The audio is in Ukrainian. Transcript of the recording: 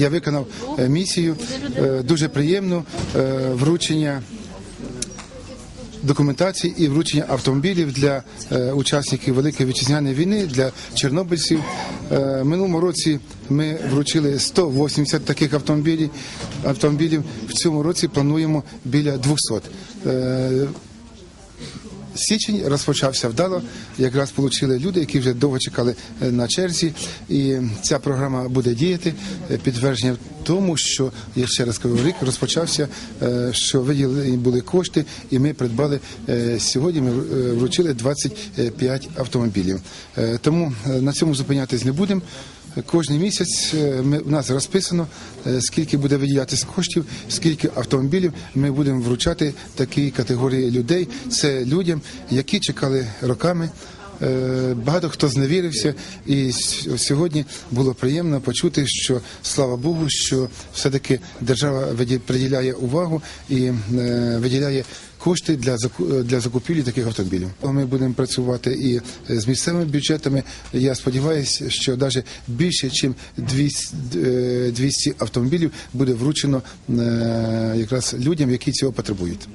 Я виконав е, місію е, дуже приємну е, вручення документації і вручення автомобілів для учасників Великої вітчизняної війни для чорнобильців. Минулому році ми вручили 180 таких автомобілів. В цьому році плануємо біля 200. Е, Січень розпочався вдало. Якраз отримали люди, які вже довго чекали е, на черзі, і ця програма буде діяти. Е, Підтвердження в тому, що я ще раз кажу, рік розпочався, е, що виділені були кошти, і ми придбали сьогодні. Ми вручили 25 автомобілів. Тому на цьому зупинятись не будемо. Кожний місяць е, ми, у нас розписано, е, скільки буде виділятися коштів, скільки автомобілів ми будемо вручати такій категорії людей. Це людям, які чекали роками. Е, Багато хто зневірився, і сьогодні було приємно почути, що слава Богу, що все-таки держава приділяє увагу і е, виділяє кошти для для закупівлі таких автомобілів. Ми будемо працювати і з місцевими бюджетами. Я сподіваюся, що навіть більше, ніж 200, е, 200 автомобілів буде вручено е, якраз людям, які цього потребують.